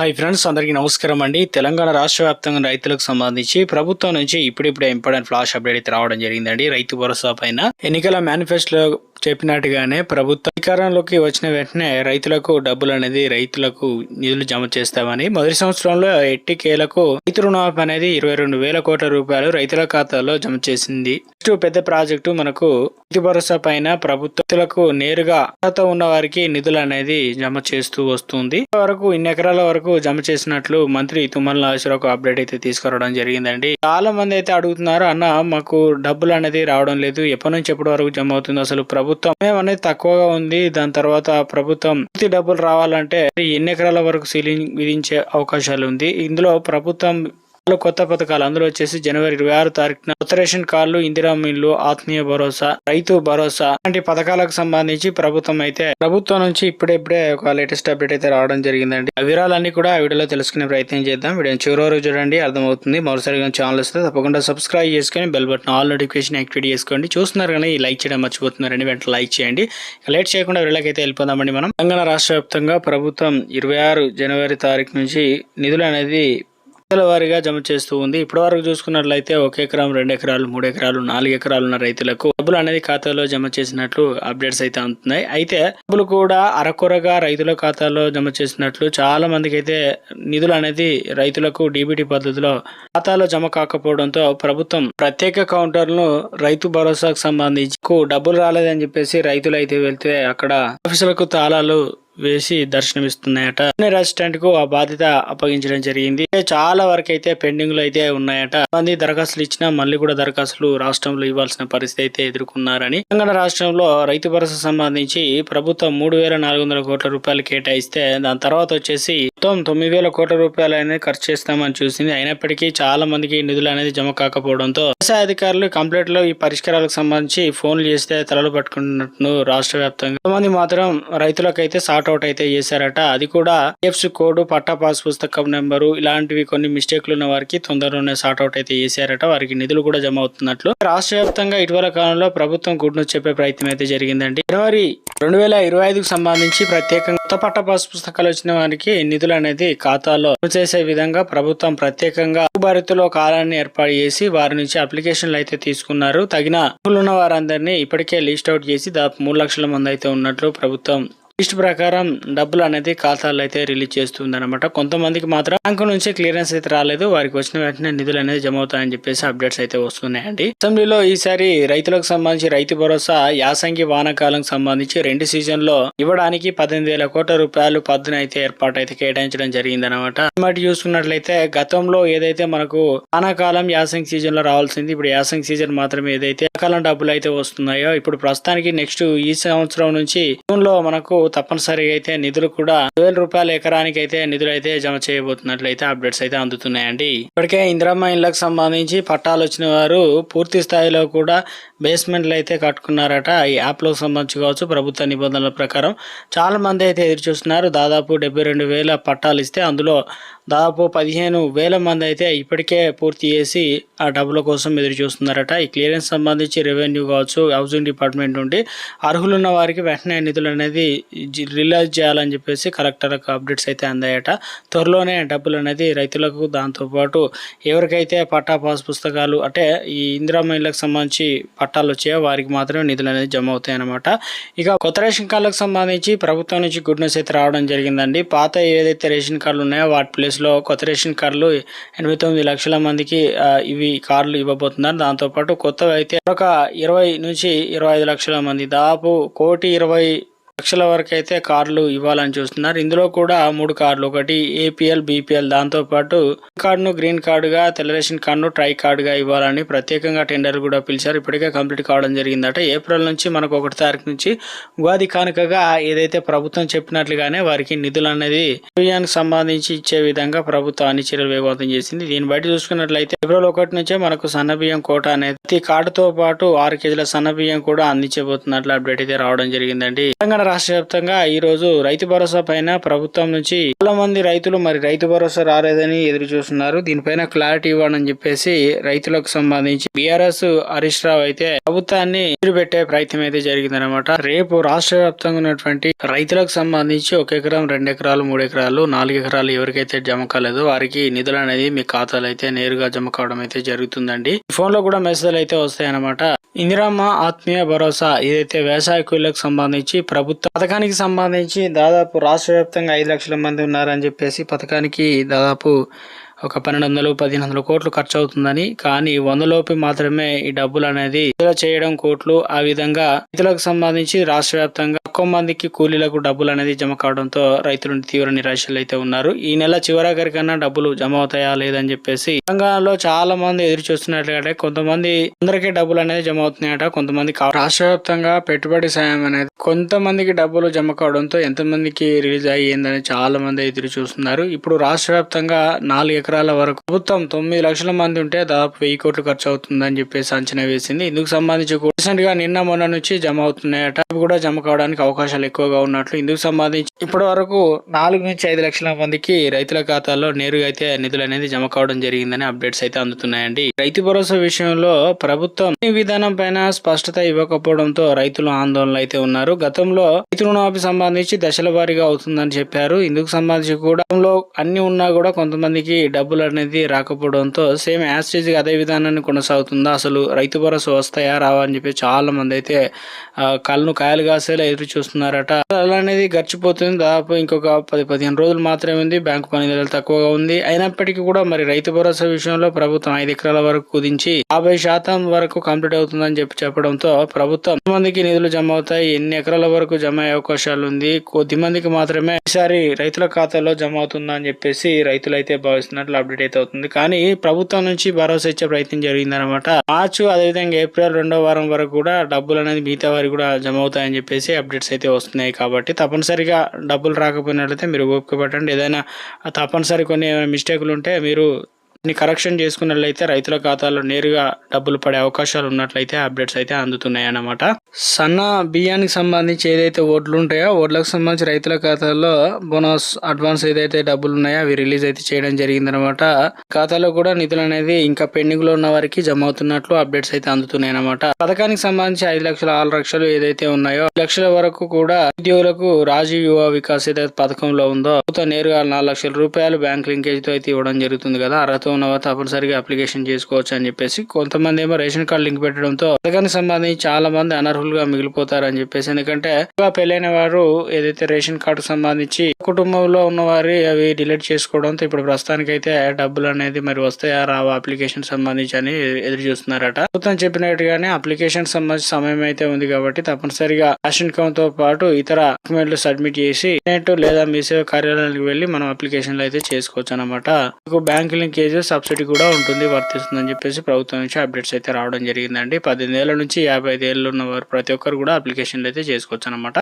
Hi friends అందరికీ నమస్కారం అండి. తెలంగాణ రాష్ట్ర వ్యాప్తంగా రైతులకు సంబంధించి ప్రభుత్వం నుంచి ఇప్పుడిప్పుడే ఇంపార్టెంట్ ఫ్లాష్ అప్డేట్ అయితే రావడం జరిగిందండి. రైతు భరోసా పైన ఎన్నికల మేనిఫెస్టోలో చెప్పినట్టుగానే ప్రభుత్వం అధికారంలోకి వచ్చిన వెంటనే రైతులకు డబ్బులు అనేది రైతులకు నిధులు జమ చేస్తామని మొదటి సంవత్సరంలో ఎట్టి కేలకు రైతు రుణమాఫీ అనేది ఇరవై రెండు వేల కోట్ల రూపాయలు రైతుల ఖాతాలో జమ చేసింది. నెక్స్ట్ పెద్ద ప్రాజెక్టు మనకు రైతు భరోసా పైన ప్రభుత్వాలకు నేరుగా అర్హత ఉన్న వారికి నిధులు అనేది జమ చేస్తూ వస్తుంది. వరకు ఇన్ని ఎకరాల వరకు జమ చేసినట్లు మంత్రి తుమ్మల నాగేశ్వరరావు అప్డేట్ అయితే తీసుకురావడం జరిగిందండి. చాలా మంది అయితే అడుగుతున్నారు అన్న మాకు డబ్బులు అనేది రావడం లేదు. ఎప్పటి నుంచి ఎప్పటి వరకు జమ అవుతుంది? అసలు ప్రభుత్వం అనేది తక్కువగా ఉంది. దాని తర్వాత ప్రభుత్వం పూర్తి డబ్బులు రావాలంటే ఎన్ని ఎకరాల వరకు సీలింగ్ విధించే అవకాశాలు ఉంది. ఇందులో ప్రభుత్వం పలు కొత్త పథకాలు అందులో వచ్చేసి జనవరి ఇరవై ఆరు తారీఖున కొత్త రేషన్ కార్డులు ఇందిరా మిల్లు ఆత్మీయ భరోసా రైతు భరోసా లాంటి పథకాలకు సంబంధించి ప్రభుత్వం అయితే ప్రభుత్వం నుంచి ఇప్పుడిప్పుడే ఒక లేటెస్ట్ అప్డేట్ అయితే రావడం జరిగిందండి. ఆ వివరాలన్నీ కూడా ఆ వీడియోలో తెలుసుకునే ప్రయత్నం చేద్దాం. వీడియో చివరి వరకు చూడండి అర్థమవుతుంది. మరోసారిగా ఛానల్ వస్తే తప్పకుండా సబ్స్క్రైబ్ చేసుకొని bell button all notification activate చేసుకోండి. చూస్తున్నారు కానీ లైక్ చేయడం మర్చిపోతున్నారండి వెంటనే లైక్ చేయండి. లేట్ చేయకుండా వీళ్ళకైతే వెళ్ళిపోదామండి మనం. తెలంగాణ రాష్ట్ర వ్యాప్తంగా ప్రభుత్వం ఇరవై ఆరు జనవరి తారీఖు నుంచి నిధులు అనేది వారీగా జమ చేస్తూ ఉంది. ఇప్పటి వరకు చూసుకున్నట్లయితే ఒక ఎకరం రెండు ఎకరాలు మూడు ఎకరాలు నాలుగు ఎకరాలు ఉన్న రైతులకు డబ్బులు అనేది ఖాతాలో జమ చేసినట్లు అప్డేట్స్ అయితే అందుతున్నాయి. అయితే డబ్బులు కూడా అరకొరగా రైతుల ఖాతాలో జమ చేసినట్లు చాలా మందికి అయితే నిధులు అనేది రైతులకు డీబీటీ పద్ధతిలో ఖాతాలో జమ కాకపోవడంతో ప్రభుత్వం ప్రత్యేక కౌంటర్లను రైతు భరోసాకు సంబంధించి డబ్బులు రాలేదని చెప్పేసి రైతులు అయితే వెళ్తే అక్కడ ఆఫీసులకు తాళాలు వేసి దర్శనమిస్తున్నాయట. రెసిడెంట్కు ఆ బాధ్యత అప్పగించడం జరిగింది. చాలా వరకు అయితే పెండింగ్లో అయితే ఉన్నాయట. మంది దరఖాస్తులు ఇచ్చినా మళ్ళీ కూడా దరఖాస్తులు రాష్ట్రంలో ఇవ్వాల్సిన పరిస్థితి అయితే ఎదుర్కొన్నారని. తెలంగాణ రాష్ట్రంలో రైతు భరోసా సంబంధించి ప్రభుత్వం మూడు వేల నాలుగు వందల కోట్ల రూపాయలు కేటాయిస్తే దాని తర్వాత వచ్చేసి మొత్తం తొమ్మిది వేల కోట్ల రూపాయలు అనేది ఖర్చు చేస్తామని చూసింది. అయినప్పటికీ చాలా మందికి నిధులు అనేది జమ కాకపోవడంతో వ్యవసాయ అధికారులు కంప్లీట్లో ఈ పరిష్కారాలకు సంబంధించి ఫోన్లు చేస్తే తలలు పట్టుకుంటున్నట్టు రాష్ట్ర వ్యాప్తంగా. కొంతమంది మాత్రం రైతులకైతే సార్ట్ అవుట్ అయితే చేశారట. అది కూడా ఎఫ్స్ కోడ్ పట్టా పాస్ పుస్తకం నెంబరు ఇలాంటివి కొన్ని మిస్టేక్లు ఉన్న వారికి తొందరలోనే సార్ట్ అవుట్ అయితే చేశారట. వారికి నిధులు కూడా జమ అవుతున్నట్లు. రాష్ట్ర వ్యాప్తంగా ఇటీవల కాలంలో ప్రభుత్వం గుడ్ను చెప్పే ప్రయత్నం అయితే జరిగిందండి. జనవరి రెండు వేల ఇరవై ఐదుకు సంబంధించి ప్రత్యేకంగా కొత్త పాస్ పుస్తకాలు వచ్చిన వారికి నిధులు అనేది ఖాతాలో చేసే విధంగా ప్రభుత్వం ప్రత్యేకంగా భరితులో కాలాన్ని ఏర్పాటు చేసి వారి నుంచి అప్లికేషన్లు అయితే తీసుకున్నారు. తగిన ఉన్న వారందరినీ ఇప్పటికే లిస్ట్ అవుట్ చేసి దాదాపు మూడు లక్షల మంది అయితే ఉన్నట్లు ప్రభుత్వం లిస్ట్ ప్రకారం డబ్బులు అనేది ఖాతాలో అయితే రిలీజ్ చేస్తుంది అనమాట కొంతమందికి మాత్రం బ్యాంకు నుంచి క్లియరెన్స్ అయితే రాలేదు. వారికి వచ్చిన వెంటనే నిధులు అనేది జమ అవుతాయని చెప్పేసి అప్డేట్స్ అయితే వస్తున్నాయండి. అసెంబ్లీలో ఈసారి రైతులకు సంబంధించి రైతు భరోసా యాసంగి వానాకాలం సంబంధించి రెండు సీజన్లో ఇవ్వడానికి పద్దెనిమిది వేల కోట్ల రూపాయలు పద్దున అయితే ఏర్పాటు అయితే కేటాయించడం జరిగింది అనమాట చూసుకున్నట్లయితే గతంలో ఏదైతే మనకు వానాకాలం యాసంగి సీజన్లో రావాల్సింది ఇప్పుడు యాసంగి సీజన్ మాత్రమే ఏదైతే కాలం డబ్బులు అయితే వస్తున్నాయో ఇప్పుడు ప్రస్తుతానికి నెక్స్ట్ ఈ సంవత్సరం నుంచి జూన్లో మనకు తప్పనిసరిగా అయితే నిధులు కూడా వేల రూపాయల ఎకరానికి అయితే నిధులు అయితే జమ చేయబోతున్నట్లయితే అప్డేట్స్ అయితే అందుతున్నాయండి. ఇప్పటికే ఇందిరమ్మ ఇళ్ళకు సంబంధించి పట్టాలు వచ్చిన వారు పూర్తి స్థాయిలో కూడా బేస్మెంట్లు అయితే కట్టుకున్నారట. ఈ యాప్లకు సంబంధించి కావచ్చు ప్రభుత్వ నిబంధనల ప్రకారం. చాలా మంది అయితే ఎదురు చూస్తున్నారు దాదాపు డెబ్బై రెండు వేల పట్టాలు ఇస్తే అందులో దాదాపు పదిహేను వేల మంది అయితే ఇప్పటికే పూర్తి చేసి ఆ డబ్బుల కోసం ఎదురు చూస్తున్నారట ఈ క్లియరెన్స్ సంబంధించి రెవెన్యూ కావచ్చు హౌసింగ్ డిపార్ట్మెంట్ నుండి అర్హులున్న వారికి వెంటనే నిధులు అనేది రిలీజ్ చేయాలని చెప్పేసి కలెక్టర్లకు అప్డేట్స్ అయితే అందాయట. త్వరలోనే డబ్బులు అనేది రైతులకు దాంతోపాటు ఎవరికైతే పట్టా పాస్ పుస్తకాలు అంటే ఈ ఇందిరా మహిళలకు సంబంధించి పట్టాలు వచ్చాయో వారికి మాత్రమే నిధులు అనేది జమ అవుతాయి అన్నమాట ఇక కొత్త రేషన్ కార్డులకు సంబంధించి ప్రభుత్వం నుంచి గుడ్ న్యూస్ అయితే రావడం జరిగిందండి. పాత ఏదైతే రేషన్ కార్డులు ఉన్నాయో వాటి ప్లేస్ లో కొత్త రేషన్ కార్డులు ఎనభై తొమ్మిది లక్షల మందికి ఇవి కార్డులు ఇవ్వబోతున్నారు. దాంతోపాటు కొత్తవి అయితే ఒక ఇరవై నుంచి ఇరవై ఐదు లక్షల మంది దాదాపు కోటి ఇరవై లక్షల వరకు అయితే కార్లు ఇవ్వాలని చూస్తున్నారు. ఇందులో కూడా మూడు కార్లు. ఒకటి ఏపీఎల్ బీపీఎల్ దాంతో పాటు కార్డును గ్రీన్ కార్డుగా తెల్లరేషన్ కార్డును ట్రై కార్డుగా ఇవ్వాలని ప్రత్యేకంగా టెండర్ కూడా పిలిచారు. ఇప్పటికే కంప్లీట్ కావడం జరిగిందట. ఏప్రిల్ నుంచి మనకు ఒకటి తారీఖు నుంచి ఉగాది కానుకగా ఏదైతే ప్రభుత్వం చెప్పినట్లుగానే వారికి నిధులు అనేది బియ్యానికి సంబంధించి ఇచ్చే విధంగా ప్రభుత్వం అన్ని చర్యలు వేగవంతం చేసింది. దీన్ని బట్టి చూసుకున్నట్లయితే ఏప్రిల్ ఒకటి నుంచే మనకు సన్న బియ్యం కోట అనేది ప్రతి కార్డుతో పాటు ఆరు కేజీల సన్న బియ్యం కూడా అందించబోతున్నట్లు అప్డేట్ అయితే రావడం జరిగిందండి. తెలంగాణ రాష్ట్ర వ్యాప్తంగా ఈ రోజు రైతు భరోసా పైన ప్రభుత్వం నుంచి చాలా మంది రైతులు మరి రైతు భరోసా రాలేదని ఎదురు చూస్తున్నారు. దీనిపైన క్లారిటీ ఇవ్వాలని చెప్పేసి రైతులకు సంబంధించి బీఆర్ఎస్ హరీష్ రావు అయితే ప్రభుత్వాన్ని పెట్టే ప్రయత్నం అయితే జరిగిందనమాట రేపు రాష్ట్ర వ్యాప్తంగా ఉన్నటువంటి రైతులకు సంబంధించి ఒక ఎకరం రెండు ఎకరాలు మూడు ఎకరాలు నాలుగు ఎకరాలు ఎవరికైతే జమ కాలేదో వారికి నిధులు అనేది మీ ఖాతాలో అయితే నేరుగా జమ కావడం అయితే జరుగుతుందండి. ఫోన్లో కూడా మెసేజ్లు అయితే వస్తాయన్నమాట. ఇందిరమ్మ ఆత్మీయ భరోసా ఏదైతే వ్యవసాయ కూలీలకు సంబంధించి ప్రభుత్వ పథకానికి సంబంధించి దాదాపు రాష్ట్ర వ్యాప్తంగా ఐదు లక్షల మంది ఉన్నారని చెప్పేసి పథకానికి దాదాపు ఒక పన్నెండు వందలు పదిహేను వందల కోట్లు ఖర్చు అవుతుందని కానీ వందలోపు మాత్రమే ఈ డబ్బులు అనేది విడుదల చేయడం కోట్లు. ఆ విధంగా రైతులకు సంబంధించి రాష్ట్ర వ్యాప్తంగా తక్కువ మందికి కూలీలకు డబ్బులు అనేది జమ కావడంతో రైతులు తీవ్ర నిరాశలు అయితే ఉన్నారు. ఈ నెల చివరాఖరికన్నా డబ్బులు జమ అవుతాయా లేదని చెప్పేసి తెలంగాణలో చాలా మంది ఎదురు చూస్తున్నట్లుగా కొంతమంది అందరికీ డబ్బులు అనేది జమ అవుతున్నాయట. కొంతమంది రాష్ట్ర వ్యాప్తంగా పెట్టుబడి సాయం అనేది కొంతమందికి డబ్బులు జమ కావడంతో ఎంతమందికి రిలీజ్ అయ్యిందని చాలా మంది ఎదురు చూస్తున్నారు. ఇప్పుడు రాష్ట్ర వ్యాప్తంగా నాలుగు ఎకరాల వరకు ప్రభుత్వం తొమ్మిది లక్షల మంది ఉంటే దాదాపు వెయ్యి కోట్లు ఖర్చు అవుతుందని చెప్పేసి అంచనా వేసింది. ఇందుకు సంబంధించి రీసెంట్గా నిన్న మొన్న నుంచి జమ అవుతున్నాయట. కూడా జమ కావడానికి అవకాశాలు ఎక్కువగా ఉన్నట్లు ఇందుకు సంబంధించి ఇప్పటి వరకు నాలుగు నుంచి ఐదు లక్షల మందికి రైతుల ఖాతాల్లో నేరుగా అయితే నిధులు అనేది జమ కావడం జరిగిందని అప్డేట్స్ అయితే అందుతున్నాయండి. రైతు భరోసా విషయంలో ప్రభుత్వం ఈ విధానం పైన స్పష్టత ఇవ్వకపోవడంతో రైతులు ఆందోళనలు అయితే ఉన్నారు. గతంలో రైతు రుణమాఫీ సంబంధించి దశల వారీగా అవుతుందని చెప్పారు. ఇందుకు సంబంధించి కూడా అన్ని ఉన్నా కూడా కొంతమందికి డబ్బులు అనేది రాకపోవడంతో సేమ్ యాస్టేజ్ అదే విధానాన్ని కొనసాగుతుందా? అసలు రైతు భరోసా వస్తాయా? రావా? అని చెప్పి చాలా మంది అయితే కళ్ళను కాయలు కాసేలా ఎదురు చూస్తున్నారట. అలా అనేది గడిచిపోతుంది. దాదాపు ఇంకొక పది పదిహేను రోజులు మాత్రమే ఉంది బ్యాంకు పనిదిరాలు తక్కువగా ఉంది. అయినప్పటికీ కూడా మరి రైతు భరోసా విషయంలో ప్రభుత్వం ఐదు ఎకరాల వరకు కుదించి యాభై శాతం వరకు కంప్లీట్ అవుతుందని చెప్పి చెప్పడంతో ప్రభుత్వం మందికి నిధులు జమ అవుతాయి. ఎన్ని ఎకరాల వరకు జమ అయ్యే అవకాశాలు ఉంది? కొద్ది మందికి మాత్రమే ఈసారి రైతుల ఖాతాలో జమ అవుతుందని చెప్పేసి రైతులు అయితే భావిస్తున్నట్లు అప్డేట్ అయితే అవుతుంది. కానీ ప్రభుత్వం నుంచి భరోసా ఇచ్చే ప్రయత్నం జరిగిందనమాట మార్చి అదేవిధంగా ఏప్రిల్ రెండో వారం వరకు కూడా డబ్బులు అనేది మిగతా వారికి కూడా జమ అవుతాయని చెప్పేసి అప్డేట్స్ అయితే వస్తున్నాయి కాబట్టి తప్పనిసరిగా డబ్బులు రాకపోయినట్లయితే మీరు ఓపిక పట్టండి. ఏదైనా తప్పనిసరి కొన్ని మిస్టేకులు ఉంటే మీరు ని కరెక్షన్ చేసుకున్నట్లయితే రైతుల ఖాతాలో నేరుగా డబ్బులు పడే అవకాశాలు ఉన్నట్లయితే అప్డేట్స్ అయితే అందుతున్నాయి అన్నమాట. సన్న బియ్యానికి సంబంధించి ఏదైతే ఓట్లు ఉంటాయో ఓట్లకు సంబంధించి రైతుల ఖాతాల్లో బోనస్ అడ్వాన్స్ ఏదైతే డబ్బులు ఉన్నాయో అవి రిలీజ్ అయితే చేయడం జరిగిందనమాట ఖాతాలో కూడా నిధులు అనేది ఇంకా పెండింగ్లో ఉన్న వారికి జమ అవుతున్నట్లు అప్డేట్స్ అయితే అందుతున్నాయి అన్నమాట. పథకానికి సంబంధించి ఐదు లక్షల ఆరు లక్షలు ఏదైతే ఉన్నాయో లక్షల వరకు కూడా ఉద్యోగులకు రాజీవ్ యువ వికాస్ ఏదైతే పథకంలో ఉందో నేరుగా నాలుగు లక్షల రూపాయలు బ్యాంక్ లింకేజ్తో అయితే ఇవ్వడం జరుగుతుంది కదా. అర్హత ఉన్న తప్పనిసరిగా అప్లికేషన్ చేసుకోవచ్చు అని చెప్పేసి కొంతమంది ఏమో రేషన్ కార్డు లింక్ పెట్టడంతో పథకానికి సంబంధించి చాలా మంది అనర్హులుగా మిగిలిపోతారు అని చెప్పేసి ఎందుకంటే కొత్తగా పెళ్ళైన వారు ఏదైతే రేషన్ కార్డు సంబంధించి కుటుంబంలో ఉన్న వారి అవి డిలీట్ చేసుకోవడంతో ఇప్పుడు ప్రస్తుతానికి అయితే డబ్బులు అనేది మరి వస్తాయా రావా అప్లికేషన్ సంబంధించి అని ఎదురు చూస్తున్నారట. ప్రభుత్వం చెప్పినట్టుగానే అప్లికేషన్ సంబంధించి సమయం అయితే ఉంది కాబట్టి తప్పనిసరిగా రేషన్ ఇన్కమ్తో పాటు ఇతర డాక్యుమెంట్లు సబ్మిట్ చేసి నెట్ లేదా మీ సేవ కార్యాలయానికి వెళ్ళి మనం అప్లికేషన్లు అయితే చేసుకోవచ్చు అనమాట బ్యాంక్ లింకేజ్ సబ్సిడీ కూడా ఉంటుంది వర్తిస్తుందని చెప్పేసి ప్రభుత్వం నుంచి అప్డేట్స్ అయితే రావడం జరిగిందండి. పద్దెనిమిది ఏళ్ళ నుంచి యాభై ఐదు ఏళ్ళు ఉన్న వారు ప్రతి ఒక్కరు కూడా అప్లికేషన్లు అయితే చేసుకోవచ్చు అనమాట